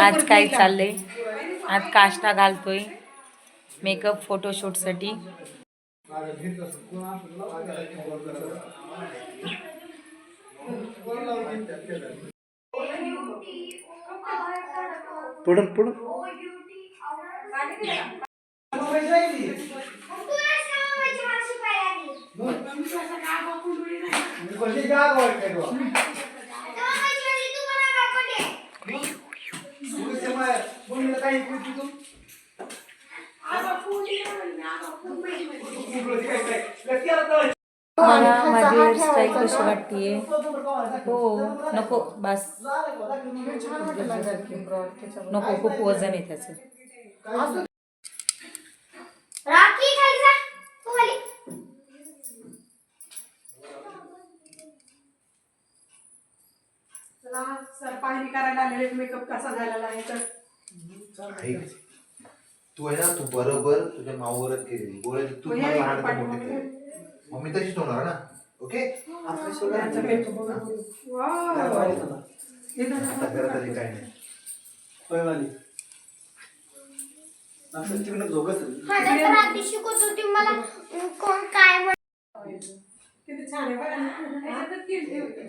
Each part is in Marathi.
आज काय चाललंय? आज काष्टा घालतोय मेकअप फोटोशूटसाठी पुढं पुढं. मला माझी हेअरस्टाईल कशी वाटतीये? हो नको बस. नको खूप वजन आहे त्याचं. राखी खाली जा. तू खाली. चला सर पाहणी करायला आलेले मेकअप कसा झालेला आहे? तर तू आहे ना तू बरोबर तुझ्या माऊवरच केलेली. गोळ्या तू हो, मला हे लहान पाठी मोठे मागे. केले मग मी तशीच होणार ना? ओके? आता. हे. घरात आली काय नाही. माझ्या तर आधी शिकवत होती मला अं, कोण काय म्हण किती छान आहे बघा ह्याच्यातच केली होती.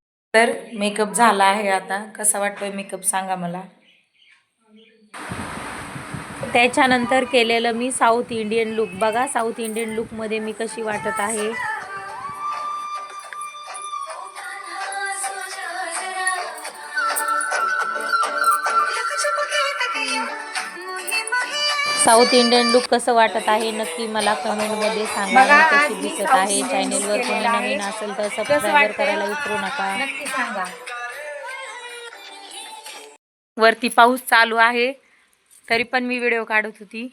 तर मेकअप झाला आहे आता. कसा वाटतोय मेकअप सांगा मला? त्याच्यानंतर केलेलं मी साऊथ इंडियन लुक. बघा साऊथ इंडियन लुकमध्ये मी कशी वाटत आहे. साऊथ इंडियन लुक कसं वाटत आहे नक्की मला कमेंटमध्ये सांगा. बघा, आणि आज कशी मी दिसत आहे? चॅनेलवर कोणी केलेला आहे. नवीन असेल तर वाटतंय? करायला विसरू नका. नक्की सांगा. वरती पाऊस चालू आहे. तरी पण मी व्हिडिओ काढत होती.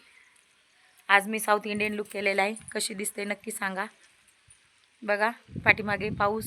आज मी साऊथ इंडियन लुक केलेला आहे. कशी दिसते नक्की सांगा. बघा पाठीमागे पाऊस.